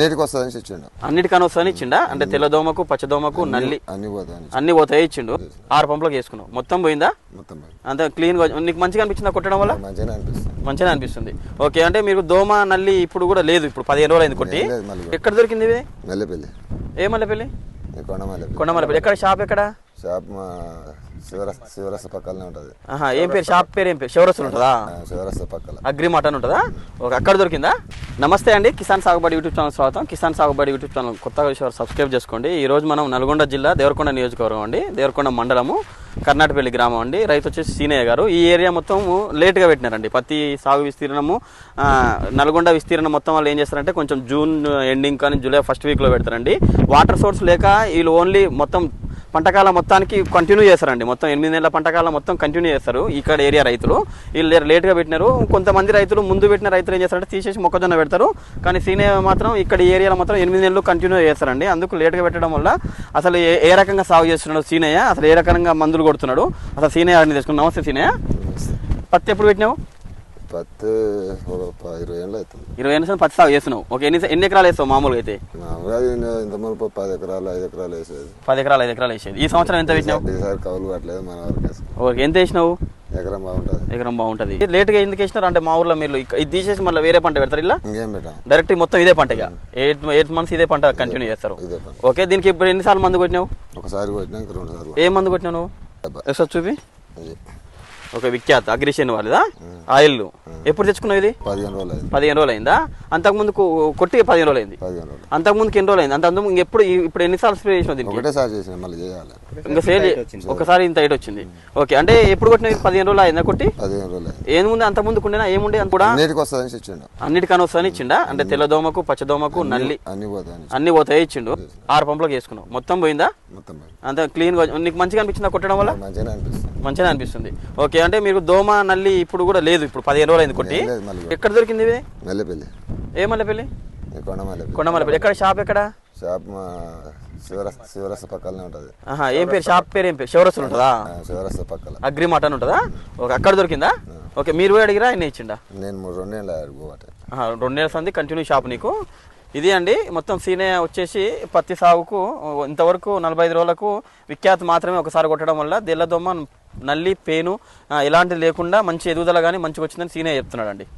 నీటికి వస్తుందని ఇచ్చిండు. వస్తుందని ఇచ్చిండా? అంటే తెల్లదోమకు పచ్చదోమకు నల్లి అన్ని పోతాయని అన్ని పోతాయి ఇచ్చిండు. ఆరు పంపులకు వేసుకున్నావు మొత్తం పోయిందా? మొత్తం. అంత క్లీన్గా నీకు మంచిగా అనిపించిందా కొట్టడం వల్ల? అనిపిస్తుంది. మంచిగా అనిపిస్తుంది. ఓకే అంటే మీరు దోమ నల్లి ఇప్పుడు కూడా లేదు ఇప్పుడు పదిహేను రోజులు అయింది కొట్టి ఎక్కడ దొరికింది ఇది మెల్లెపల్లి. ఏ మల్లెపల్లి? ఈ కొండ మెల్లెపల్లి కొండమల్లపల్లి. ఎక్కడ? షాప్ ఎక్కడ? షాప్ మా శివరస్త శివరస్త పక్కనే ఉంటుంది. ఆహా ఏం పేరు? షాప్ పేరు ఏం పేరు? ఉంటుందా? శివరస్త పక్కల. అగ్రి మటన్ ఉంటుందా? ఓకే అక్కడ దొరికిందా? నమస్తే అండి కిసాన్ సాగుబడి యూట్యూబ్ ఛానల్ స్వాగతం. కిసాన్ సాగుబడి యూట్యూబ్ ఛానల్ కొత్తగా విషయాలు సబ్స్క్రైబ్ చేసుకోండి. ఈ రోజు మనం నల్గొండ జిల్లా దేవరకొండ నియోజకవర్గం అండి. దేవరకొండ మండలము కర్ణాటపల్లి గ్రామం అండి. రైతు వచ్చేసి సీనయ్య గారు. ఈ ఏరియా మొత్తం లేట్గా పెట్టినారండి. పత్తి సాగు విస్తీర్ణము నల్గొండ విస్తీర్ణం మొత్తం వాళ్ళు ఏం చేస్తారంటే కొంచెం జూన్ ఎండింగ్ కానీ జూలై ఫస్ట్ వీక్లో పెడతారండి. వాటర్ సోర్స్ లేక వీళ్ళు ఓన్లీ మొత్తం పంటకాలం మొత్తానికి కంటిన్యూ చేస్తారండి. మొత్తం ఎనిమిది నెలల పంటకాలం మొత్తం కంటిన్యూ చేస్తారు ఇక్కడ ఏరియా రైతులు. వీళ్ళు లేట్గా పెట్టినారు. కొంతమంది రైతులు ముందు పెట్టిన రైతులు ఏం చేస్తారంటే తీసేసి మొక్కజొన్న పెడతారు. కానీ సీనియర్ మాత్రం ఇక్కడ ఈ ఏరియాలో మాత్రం ఎనిమిది నెలలు కంటిన్యూ చేస్తారండి. అందుకు లేట్గా పెట్టడం వల్ల అసలు ఏ ఏ రకంగా సాగు చేస్తున్నాడు సీనయ్య అసలు ఏ రకంగా మందులు కొడుతున్నాడు? అసలు సీనయ్య అని తెలుసుకున్నాం నమస్తే సీనయ్య పత్తి ఎప్పుడు పెట్టినావు? పత్తి ఇరవై ఏళ్ళు అవుతుంది. ఇరవై ఎనిమిది పత్తి సాగు చేస్తున్నావు ఓకే ఎన్ని ఎన్ని ఎకరాలు వేస్తావు మామూలుగా అయితే? మామూలుగా ఇంత మునుపు పది ఎకరాలు ఐదు ఎకరాలు వేసేది. పది ఎకరాలు ఐదు ఎకరాలు వేసేది. ఈ సంవత్సరం ఎంత పెట్టినావు ఈసారి కవులు కట్టలేదు మన వరకు ఓకే ఎంత వేసినావు? ఎకరం బాగుంటుంది. ఎకరం బాగుంటుంది. లేట్గా ఎందుకు వేసినారు? అంటే మా ఊర్లో మీరు ఇది తీసేసి మళ్ళీ వేరే పంట పెడతారు ఇలా? ఇంకేం పెట్టాం? డైరెక్ట్ మొత్తం ఇదే పంట ఇక ఎయిట్ ఎయిట్ మంత్స్ ఇదే పంట కంటిన్యూ చేస్తారు. ఇదే ఓకే దీనికి ఇప్పుడు ఎన్నిసార్లు మందు కొట్టినావు? ఒకసారి కొట్టినా రెండు సార్లు ఏ మందు కొట్టినావు. ఒకసారి చూపి. ఓకే విఖ్యాత్ అగ్రిషన్ వాళ్ళదా? ఆయిల్. ఎప్పుడు తెచ్చుకున్నావు ఇది పదిహేను రోజులు అయింది పదిహేను రోజులు అయిందా అంతకుముందు కొట్టి పదిహేను రోజులు అయింది రోజులు. అంతకుముందుకు ఎన్ని రోజులు అయింది అంత ఎప్పుడు ఇప్పుడు ఎన్నిసార్లు స్ప్రే చేసినావు దీనికి? ఒకటేసారి చేసిన మళ్ళీ చేయాలి. ఇంకా సేల్ ఒకసారి ఇంత హైట్ వచ్చింది. ఓకే అంటే ఎప్పుడు కొట్టినవి? పదిహేను రోజులు అయిందా కొట్టి? పదిహేను రోజులు అయింది ఏముంది అంత ముందుకు ఉండేనా ఏముండే అంత కూడా? నీటికి వస్తుందని ఇచ్చిండు. అన్నిటికన్నా వస్తుందని ఇచ్చిండా? అంటే తెల్లదోమకు పచ్చదోమకు నల్లి అన్ని పోతాయి ఇచ్చిండు. ఆరు పంపులకు వేసుకున్నావు. మొత్తం పోయిందా? మొత్తం. అంత క్లీన్గా నీకు మంచిగా అనిపించిందా కొట్టడం వల్ల? మంచిగానే అనిపిస్తుంది. మంచిగా అనిపిస్తుంది. ఓకే అంటే మీరు దోమ నల్లి ఇప్పుడు కూడా లేదు ఇప్పుడు పదిహేను రోజులు అయింది కొట్టి. ఏం లేదు మళ్ళీ ఎక్కడ దొరికింది ఇది? మెల్లెపల్లి. ఏ మల్లెపల్లి? ఈ కొండ మెల్లెపల్లి కొండమల్లపల్లి. ఎక్కడ? షాప్ ఎక్కడ? షాప్ మా శివరస్త శివరస్త పక్కనే ఉంటుంది. ఆహా ఏం పేరు? షాప్ పేరు ఏం పేరు? శివరస్తులు ఉంటుందా? శివరస్త పక్కల. అగ్రి మటన్ ఉంటుందా? ఓకే అక్కడ దొరికిందా? ఓకే మీరు పోయి అడిగిరా ఆయన ఇచ్చిండా? నేను మూడు రెండేళ్ళు అడుగుబాట ఆహా, రెండేళ్ళ సంది కంటిన్యూ షాప్ నీకు. ఇది అండి. మొత్తం సీనే వచ్చేసి పత్తి సాగుకు ఇంతవరకు నలభై ఐదు రోజులకు విఖ్యాత్ మాత్రమే ఒకసారి కొట్టడం వల్ల తెల్లదొమ్మ నల్లి పేను ఇలాంటిది లేకుండా మంచి ఎదుగుదల కానీ మంచిగా వచ్చిందని సీనే చెప్తున్నాడు అండి